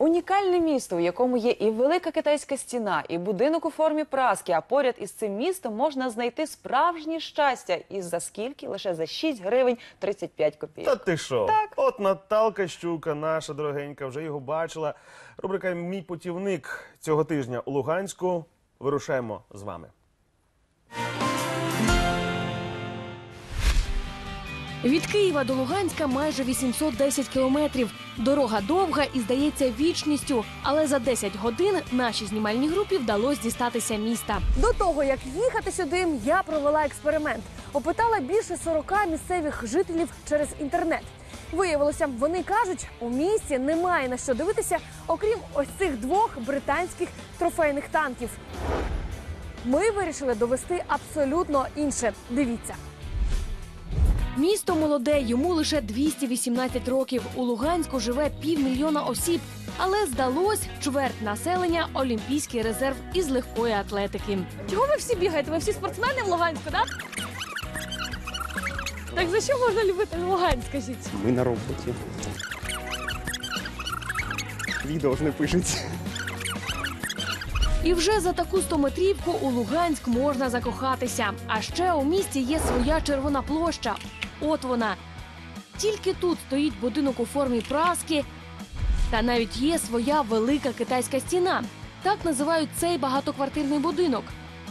Унікальне місто, у якому є і велика китайська стіна, і будинок у формі праски. А поряд із цим містом можна знайти справжнє щастя. І за скільки? Лише за 6 гривень 35 копійок. Та ти що? От Наталка Щука, наша дорогенька, вже його бачила. Рубрика Мій путівник цього тижня у Луганську. Вирушаємо з вами. Від Києва до Луганська майже 810 кілометрів. Дорога довга і здається вічністю. Але за 10 годин нашій знімальній групі вдалося дістатися міста. До того як їхати сюди, я провела експеримент. Опитала більше 40 місцевих жителів через інтернет. Виявилося, вони кажуть, у місті немає на що дивитися, окрім ось цих двох британських трофейних танків. Ми вирішили довести абсолютно інше. Дивіться. Місто молоде, йому лише 218 років. У Луганську живе півмільйона осіб. Але здалось чверть населення олімпійський резерв із легкої атлетики. Чого ви всі бігаєте? Ви всі спортсмени в Луганську, так? Так за що можна любити Луганськ, скажіть? Ми на роботі. Відео ж не пишеться. І вже за таку стометрівку у Луганськ можна закохатися. А ще у місті є своя червона площа. От вона. Тільки тут стоїть будинок у формі праски, та навіть є своя велика китайська стіна. Так називають цей багатоквартирний будинок.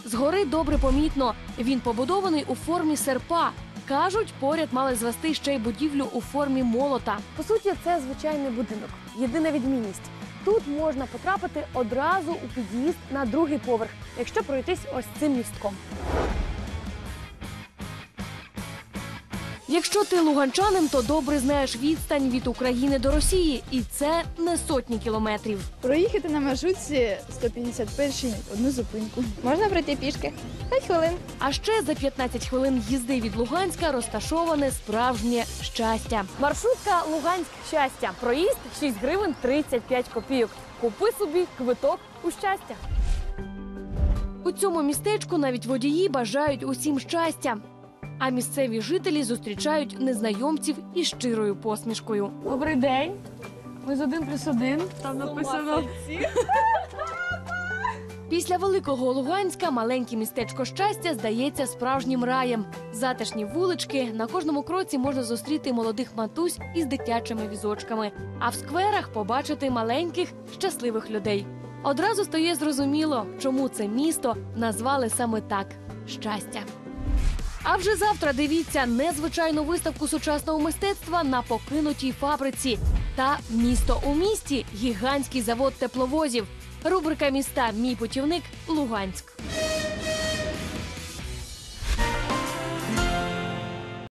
Згори добре помітно. Він побудований у формі серпа. Кажуть, поряд мали звести ще й будівлю у формі молота. По суті, це звичайний будинок. Єдина відмінність. Тут можна потрапити одразу у під'їзд на другий поверх, якщо пройтись ось цим містком. Якщо ти луганчанин, то добре знаєш відстань від України до Росії, і це не сотні кілометрів. Проїхати на маршрутці 151 одну зупинку. Можна пройти пішки 5 хвилин. А ще за 15 хвилин їзди від Луганська розташоване справжнє щастя. Маршрутка Луганськ щастя. Проїзд 6 гривень 35 копійок. Купи собі квиток у щастя. У цьому містечку навіть водії бажають усім щастя. А місцеві жителі зустрічають незнайомців із щирою посмішкою. Добрий день. Ми з один плюс один. Там написано Після великого Луганська маленьке містечко щастя здається справжнім раєм. Затишні вулички на кожному кроці можна зустріти молодих матусь із дитячими візочками, а в скверах побачити маленьких щасливих людей. Одразу стає зрозуміло, чому це місто назвали саме так щастя. А вже завтра дивіться незвичайну виставку сучасного мистецтва на покинутій фабриці та місто у місті гігантський завод тепловозів. Рубрика міста Мій путівник Луганськ.